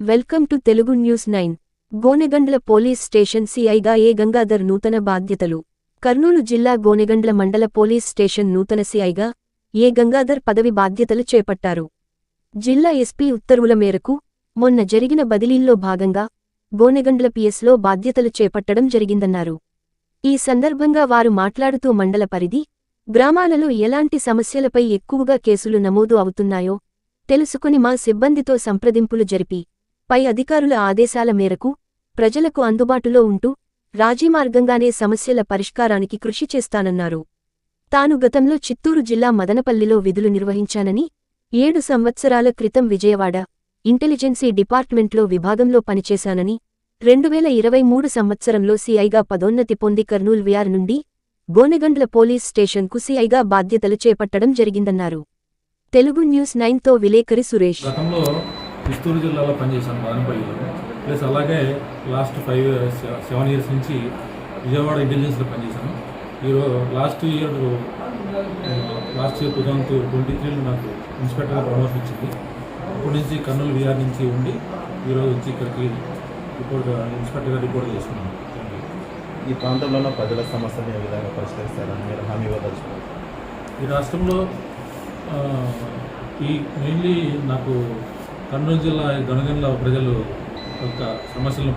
Welcome to Telugu news nine. Gonegandla police station సిఐగా A Gangadhar నూతన బాధ్యతలు? కర్నూలు జిల్లా గోనెగండ్ల మండల పోలీస్ స్టేషన్ నూతన సిఐగా ఏ గంగాధర్ పదవి బాధ్యతలు చేపట్టారు? జిల్లా ఎస్పీ ఉత్తర్వుల మేరకు మొన్న జరిగిన బదిలీల్లో భాగంగా గోనెగండ్ల పిఎస్లో బాధ్యతలు చేపట్టడం జరిగిందన్నారు. ఈ సందర్భంగా వారు మాట్లాడుతూ మండల పరిధి గ్రామాలలో ఎలాంటి సమస్యలపై ఎక్కువగా కేసులు నమోదు అవుతున్నాయో తెలుసుకుని మా సిబ్బందితో సంప్రదింపులు జరిపి పై అధికారుల ఆదేశాల మేరకు ప్రజలకు అందుబాటులో ఉంటూ రాజీమార్గంగానే సమస్యల పరిష్కారానికి కృషి చేస్తానన్నారు. తాను గతంలో చిత్తూరు జిల్లా మదనపల్లిలో విధులు నిర్వహించానని ఏడు సంవత్సరాల క్రితం విజయవాడ ఇంటెలిజెన్సీ డిపార్ట్మెంట్లో విభాగంలో పనిచేశానని రెండువేల ఇరవై మూడు సంవత్సరంలో సిఐగా పదోన్నతి పొంది కర్నూల్ విఆర్ నుండి గోనెగండ్ల పోలీస్ స్టేషన్కు సిఐగా బాధ్యతలు చేపట్టడం జరిగిందన్నారు. తెలుగు న్యూస్ నైన్తో విలేకరి సురేష్. గతంలో చిత్తూరు జిల్లాలో పనిచేశాను మదనపల్లిలో ప్లస్ అలాగే లాస్ట్ ఫైవ్ సెవెన్ ఇయర్స్ నుంచి విజయవాడ ఇంటెలిజెన్స్లో పనిచేశాను. ఈరోజు last year last year two thousand twenty త్రీలో నాకు ఇన్స్పెక్టర్గా ప్రమోషన్ ఇచ్చింది అప్పటి నుంచి కర్నూలు విఆర్ నుంచి ఉండి ఈరోజు వచ్చి ఇక్కడికి రిపోర్ట్ ఇన్స్పెక్టర్గా రిపోర్ట్ చేసుకున్నాను యూ ఈ ప్రాంతంలో ఉన్న ప్రజల సమస్యలు ఏ విధంగా పరిష్కరిస్తారని మీరు హామీ ఇవ్వదలుచుకోవాలి ఈ రాష్ట్రంలో ఈ మెయిన్లీ నాకు కర్నూలు జిల్లా గణగండ్ల ప్రజలు యొక్క సమస్యలను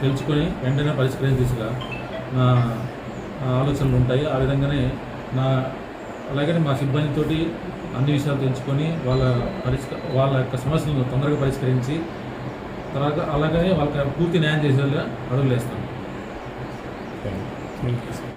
తెలుసుకొని వెంటనే పరిష్కరించే దిశగా నా ఆలోచనలు ఉంటాయి. ఆ విధంగానే నా అలాగనే మా సిబ్బందితోటి అన్ని విషయాలు తెలుసుకొని వాళ్ళ పరిష్క వాళ్ళ యొక్క సమస్యలను తొందరగా పరిష్కరించి తర్వాత అలాగనే వాళ్ళకి పూర్తి న్యాయం చేసేలా అడుగులేస్తాను థ్యాంక్ యూ